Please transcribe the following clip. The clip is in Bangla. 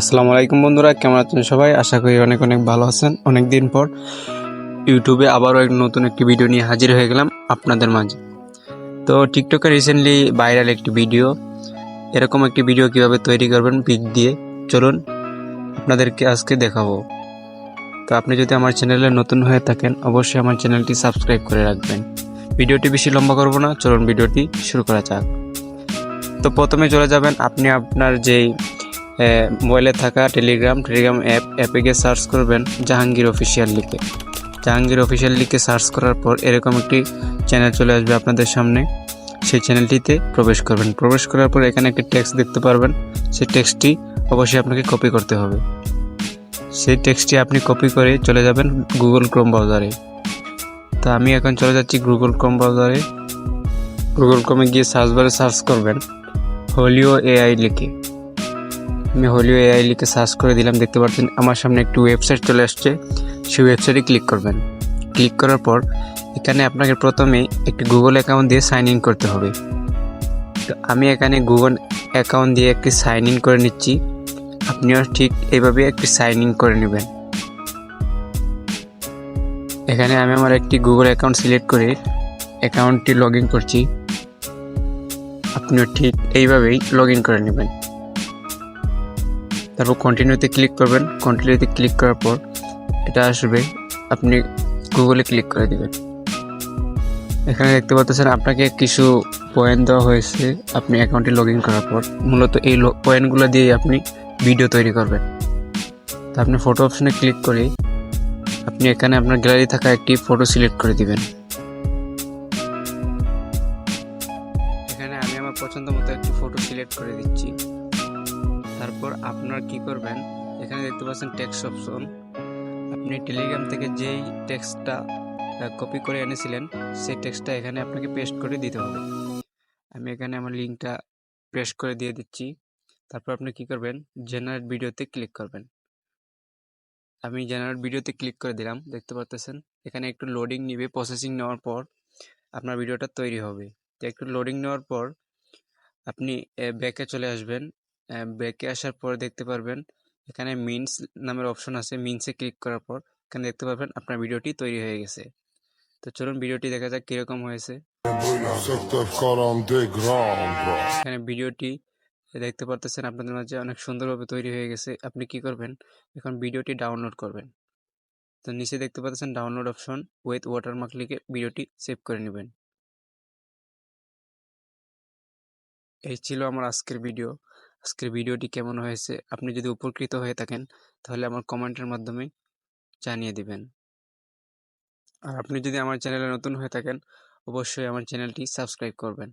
আসসালামু আলাইকুম বন্ধুরা, কেমন আছেন সবাই? আশা করি অনেক অনেক ভালো আছেন। অনেক দিন পর ইউটিউবে আবারও এক নতুন একটি ভিডিও নিয়ে হাজির হয়ে গেলাম আপনাদের মাঝে। তো টিকটকে রিসেন্টলি ভাইরাল একটি ভিডিও। এরকম একটি ভিডিও কীভাবে তৈরি করবেন পিক দিয়ে? চলুন আপনাদেরকে আজকে দেখাবো। তো আপনি যদি আমার চ্যানেলে নতুন হয়ে থাকেন, অবশ্যই আমার চ্যানেলটি সাবস্ক্রাইব করে রাখবেন। ভিডিওটি বেশি লম্বা করব না, চলুন ভিডিওটি শুরু করা যাক। তো প্রথমে চলে যাবেন আপনি আপনার যেই মোবাইলে থাকা টেলিগ্রাম টেলিগ্রাম অ্যাপ, অ্যাপে গিয়ে সার্চ করবেন জাহাঙ্গীর অফিসিয়াল লিখে জাহাঙ্গীর অফিসিয়াল লিখে সার্চ করার পর এরকম একটি চ্যানেল চলে আসবে আপনাদের সামনে। সেই চ্যানেলটিতে প্রবেশ করবেন। প্রবেশ করার পর এখানে একটি টেক্সট দেখতে পারবেন। সেই টেক্সটটি অবশ্যই আপনাকে কপি করতে হবে। সেই টেক্সটটি আপনি কপি করে চলে যাবেন গুগল ক্রোম ব্রাউজারে তো আমি এখন চলে যাচ্ছি গুগল ক্রোম ব্রাউজারে গুগল ক্রোমে গিয়ে সার্চ বারে সার্চ করবেন। হোলিও এআই লিখে। আমি হোলিও এআই লিখে সার্চ করে দিলাম, দেখতে পাচ্ছেন আমার সামনে একটি ওয়েবসাইট চলে আসছে। সেই ওয়েবসাইটে ক্লিক করবেন। ক্লিক করার পর এখানে আপনাকে প্রথমে একটি গুগল অ্যাকাউন্ট দিয়ে সাইন ইন করতে হবে। তো আমি এখানে গুগল অ্যাকাউন্ট দিয়ে একটি সাইন ইন করে নিচ্ছি। আপনিও ঠিক এইভাবে একটি সাইন ইন করে নেবেন। এখানে আমি আমার একটি গুগল অ্যাকাউন্ট সিলেক্ট করে অ্যাকাউন্টটি লগ ইন করছি। আপনিও ঠিক এইভাবেই লগ ইন করে নেবেন। তারপর কন্টিনিউতে ক্লিক করবেন। কন্টিনিউতে ক্লিক করার পর এটা আসবে। আপনি গুগলে ক্লিক করে দেবেন। এখানে দেখতে পাচ্ছেন আপনাকে কিছু পয়েন্ট দেওয়া হয়েছে আপনি অ্যাকাউন্টে লগ ইন করার পর। মূলত এই পয়েন্টগুলো দিয়ে আপনি ভিডিও তৈরি করবেন। তো আপনি ফটো অপশনে ক্লিক করে আপনি এখানে আপনার গ্যালারি থাকা একটি ফটো সিলেক্ট করে দিবেন। এখানে আমি আমার পছন্দ মতো একটি ফটো সিলেক্ট করে দিচ্ছি। তারপর আপনার কি করবেন? এখানে দেখতে পাচ্ছেন টেক্সট অপশন আপনি টেলিগ্রাম থেকে যেই টেক্সটটা কপি করে এনেছিলেন, সেই টেক্সটটা এখানে আপনাকে পেস্ট করে দিতে হবে। আমি এখানে আমার লিঙ্কটা পেস্ট করে দিয়ে দিচ্ছি। তারপর আপনি কি করবেন? জেনারেট ভিডিওতে ক্লিক করবেন। আমি জেনারেট ভিডিওতে ক্লিক করে দিলাম, দেখতে পাচ্ছেন এখানে একটু লোডিং নিবে প্রসেসিং নেওয়ার পর আপনার ভিডিওটা তৈরি হবে। তো একটু লোডিং নেওয়ার পর আপনি ব্যাকে চলে আসবেন। ব্যাকে আসার পর দেখতে পারবেন, এখানে মিনস নামের অপশন আছে মিনসে ক্লিক করার পর এখানে দেখতে পারবেন আপনার ভিডিওটি তৈরি হয়ে গেছে। তো চলুন ভিডিওটি দেখা যাক কীরকম হয়েছে. এখানে ভিডিওটি দেখতে পারতেছেন, আপনাদের মাঝে অনেক সুন্দরভাবে তৈরি হয়ে গেছে। আপনি কি করবেন? এখন ভিডিওটি ডাউনলোড করবেন। তো নিচে দেখতে পাচ্ছেন ডাউনলোড অপশন উইথ ওয়াটারমার্ক লিখে ভিডিওটি সেভ করে নেবেন। এই ছিল আমার আজকের ভিডিও আজকের ভিডিওটি কেমন হয়েছে, আপনি যদি উপকৃত হয়ে থাকেন, তাহলে আমার কমেন্টের মাধ্যমে জানিয়ে দিবেন। আর আপনি যদি আমার চ্যানেলে নতুন হয়ে থাকেন, অবশ্যই আমার চ্যানেলটি সাবস্ক্রাইব করবেন।